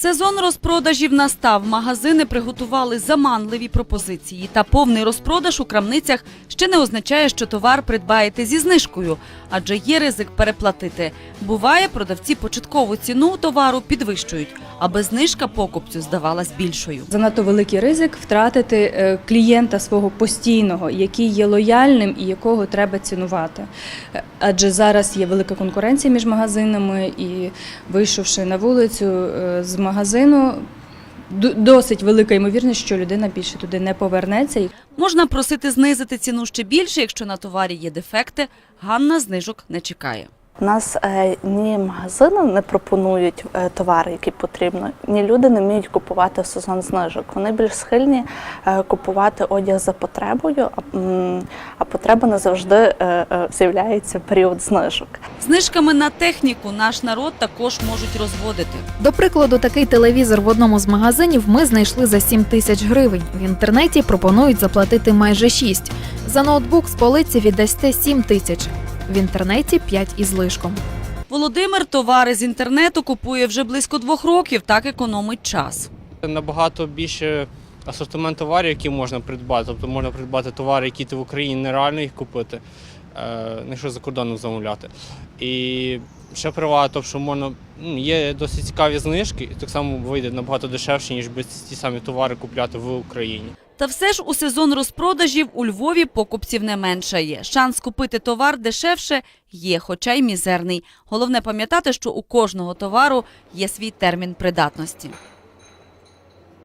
Сезон розпродажів настав. Магазини приготували заманливі пропозиції. Та повний розпродаж у крамницях ще не означає, що товар придбаєте зі знижкою, адже є ризик переплатити. Буває, продавці початкову ціну товару підвищують, аби знижка покупцю здавалась більшою. Занадто великий ризик втратити е, клієнта свого постійного, який є лояльним і якого треба цінувати. Е, Адже зараз є велика конкуренція між магазинами, і вийшовши на вулицю е, з магазину, досить велика ймовірність, що людина більше туди не повернеться. Можна просити знизити ціну ще більше, якщо на товарі є дефекти. Ганна знижок не чекає. У нас е, ні магазини не пропонують е, товари, які потрібно, ні люди не вміють купувати в сезон знижок. Вони більш схильні е, купувати одяг за потребою, а, потреба не завжди з'являється в період знижок. Знижками на техніку наш народ також можуть розводити. До прикладу, такий телевізор в одному з магазинів ми знайшли за 7 тисяч гривень. В інтернеті пропонують заплатити майже 6. За ноутбук з полиці віддасте 7 тисяч. В інтернеті 5 із лишком. Володимир товари з інтернету купує вже близько двох років, так економить час. Набагато більше асортимент товарів, які можна придбати. Тобто можна придбати товари, які ти в Україні нереально їх купити, не що за кордоном замовляти. І ще перевага, то, що можна ну, є досить цікаві знижки, і так само вийде набагато дешевше, ніж би ті самі товари купляти в Україні. Та все ж у сезон розпродажів у Львові покупців не меншає. Шанс купити товар дешевше є, хоча й мізерний. Головне пам'ятати, що у кожного товару є свій термін придатності.